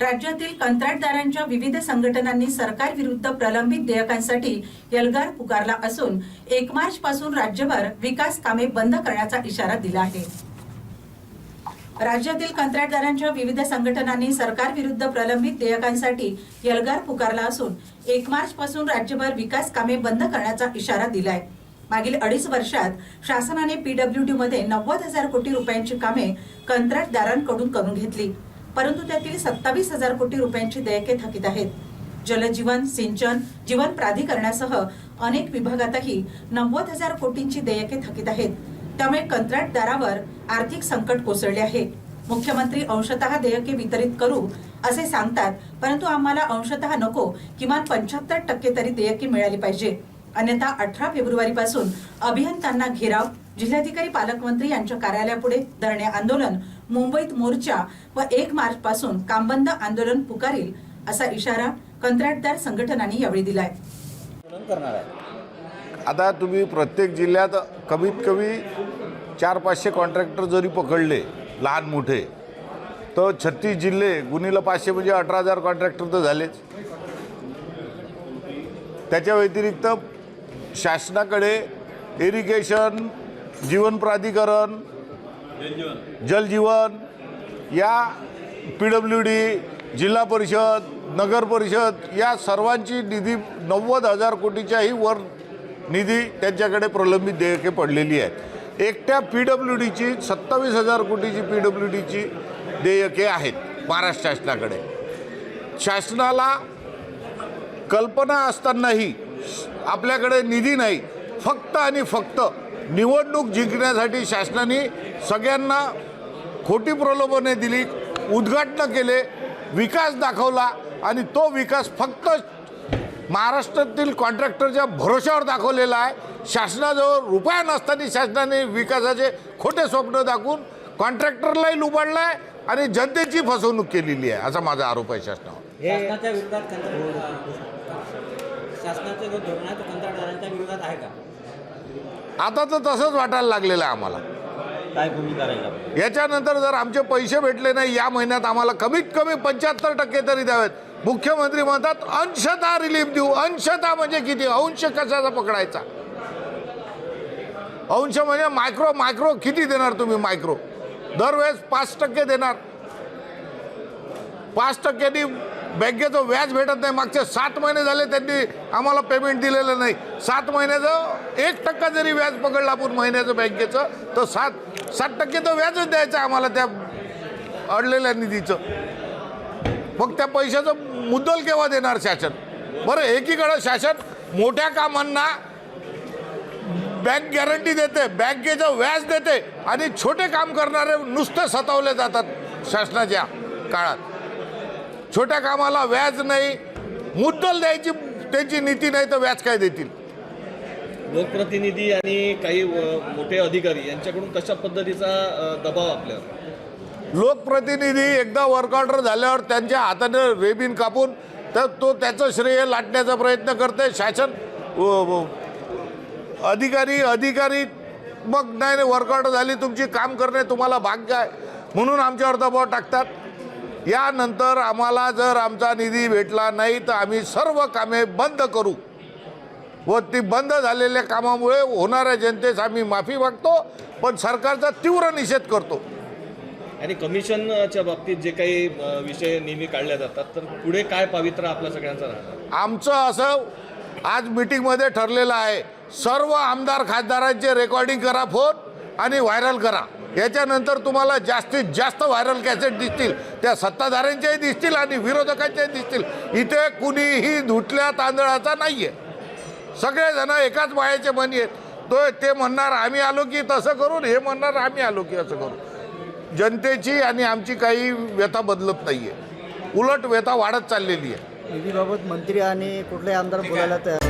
राज्यातील कंत्राटदारांच्या विविध संघटनांनी सरकार विरुद्ध प्रलंबित देयकांसाठी एल्गार पुकारला असून एक मार्च पासून राज्यभर विकास कामे बंद करण्याचा इशारा दिला आहे. राज्यातील कंत्राटदारांच्या विविध संघटनांनी सरकार विरुद्ध प्रलंबित देयकांसाठी एल्गार पुकारला असून एक मार्च पासून राज्यभर विकास कामे बंद करण्याचा इशारा दिलाय. मागील अडीच वर्षात शासनाने पीडब्ल्यूडी मध्ये नव्वद हजार कोटी रुपयांची कामे कंत्राटदारांकडून करून घेतली. परंतु त्यातील सत्तावीस हजार कोटी रुपयांची देयके थकीत आहेत. जलजीवन सिंचन जीवन प्राधिकरणासह अनेक विभागातही नव्वद हजार कोटींची देयके थकीत आहेत. त्यामुळे कंत्राटदारावर आर्थिक संकट कोसळले आहे. मुख्यमंत्री अंशतः देयके वितरित करू असे सांगतात परंतु आम्हाला अंशतः नको किमान पंच्याहत्तर टक्के तरी देयके मिळाली पाहिजे. अन्यथा अठरा फेब्रुवारी पासून अभियंत्यांना घेराव जिल्हाधिकारी पालकमंत्री यांच्या कार्यालयापुढे धरणे आंदोलन मुंबईत मोर्चा व एक मार्च पासून कामबंद आंदोलन पुकारील असा इशारा कंत्राटदार संघटनांनी यावेळी दिलाय. करणार आहे आता तुम्ही प्रत्येक जिल्ह्यात कमीत कमी चार पाचशे कॉन्ट्रॅक्टर जरी पकडले लहान मोठे तर छत्तीस जिल्हे गुणिलं पाचशे म्हणजे अठरा हजार कॉन्ट्रॅक्टर तर झालेच. त्याच्या व्यतिरिक्त शासनाकडे इरिगेशन जीवन प्राधिकरण जलजीवन. या पी डब्ल्यू डी जिल्हा परिषद नगर परिषद या सर्वांची निधी नव्वद हजार कोटीच्याही वर निधी त्यांच्याकडे प्रलंबित देयके पडलेली आहेत. एकट्या पी डब्ल्यू डीची सत्तावीस हजार कोटीची पी डब्ल्यू डीची देयके आहेत महाराष्ट्र शासनाकडे. शासनाला कल्पना असतानाही आपल्याकडे निधी नाही. फक्त आणि फक्त निवडणूक जिंकण्यासाठी शासनाने सगळ्यांना खोटी प्रलोभने दिली उद्घाटनं केले विकास दाखवला आणि तो विकास फक्त महाराष्ट्रातील कॉन्ट्रॅक्टरच्या भरोशावर दाखवलेला आहे. शासनाजवळ रुपया नसताना शासनाने विकासाचे खोटे स्वप्न दाखवून कॉन्ट्रॅक्टरलाही लुबाडला आहे आणि जनतेची फसवणूक केलेली आहे असा माझा आरोप आहे शासनावर. शासनाच्या विरोधात शासनाचं जो धोरण आहे तो कंत्राटदारांच्या विरोधात आहे का? आता तर तसंच वाटायला लागलेलं आहे आम्हाला. काय भूमिका राहील? याच्यानंतर जर आमचे पैसे भेटले नाही या महिन्यात आम्हाला कमीत कमी पंच्याहत्तर टक्के तरी द्यावेत. मुख्यमंत्री म्हणतात अंशतः रिलीफ देऊ. अंशतः म्हणजे किती? अंश कशाचा पकडायचा? अंश म्हणजे मायक्रो मायक्रो किती देणार तुम्ही मायक्रो दरवेळेस पाच टक्के देणार. पाच टक्क्यांनी बँकेचं व्याज भेटत नाही. मागचे सात महिने झाले त्यांनी आम्हाला पेमेंट दिलेलं नाही. सात महिन्याचं एक टक्का जरी व्याज पकडलं आपण महिन्याचं बँकेचं तर सात सात टक्के तर व्याजच द्यायचं आम्हाला त्या अडलेल्या निधीचं. मग त्या पैशाचं मुद्दल केव्हा देणार शासन? बरं एकीकडं शासन मोठ्या कामांना बँक गॅरंटी देते बँकेचं व्याज देते आणि छोटे काम करणारे नुसते सतावले जातात शासनाच्या काळात. छोट्या कामाला व्याज नाही मुद्दल द्यायची त्यांची नीती नाही तर व्याज काय देतील? लोकप्रतिनिधी आणि काही मोठे अधिकारी यांच्याकडून कशा पद्धतीचा दबाव आपल्यावर? लोकप्रतिनिधी एकदा वर्क ऑर्डर झाल्यावर त्यांच्या हाताने रेबीन कापून तर तो त्याचं श्रेय लाटण्याचा प्रयत्न करते शासन अधिकारी अधिकारी मग नाही नाही वर्क ऑर्डर झाली तुमची काम करणे तुम्हाला भाग्य आहे. म्हणून आमच्यावर दबाव टाकतात. यानंतर आम्हाला जर आमचा निधी भेटला नाही तर आम्ही सर्व कामे बंद करू. व ती बंद झालेल्या कामामुळे होणाऱ्या जनतेस आम्ही माफी मागतो पण सरकारचा तीव्र निषेध करतो. आणि कमिशनच्या बाबतीत जे काही विषय नेहमी काढले जातात तर पुढे काय पावित्र्य आपल्या सगळ्यांचा राहणार? आमचं असं आज मिटिंगमध्ये ठरलेलं आहे सर्व आमदार खासदारांचे रेकॉर्डिंग करा फोन आणि व्हायरल करा. याच्यानंतर तुम्हाला जास्तीत जास्त व्हायरल कॅसेट दिसतील. त्या सत्ताधाऱ्यांच्याही दिसतील आणि विरोधकांच्याही दिसतील. इथे कुणीही धुटल्या तांदळाचा नाही आहे सगळेजणं एकाच बायाचे मनी आहेत तो ते म्हणणार आम्ही आलो की तसं करून. हे म्हणणार आम्ही आलो की असं करू जनतेची आणि आमची काही व्यथा बदलत नाही आहे उलट व्यथा वाढत चाललेली आहे. निधीबाबत मंत्री आणि कुठले आमदार बोलायला तयार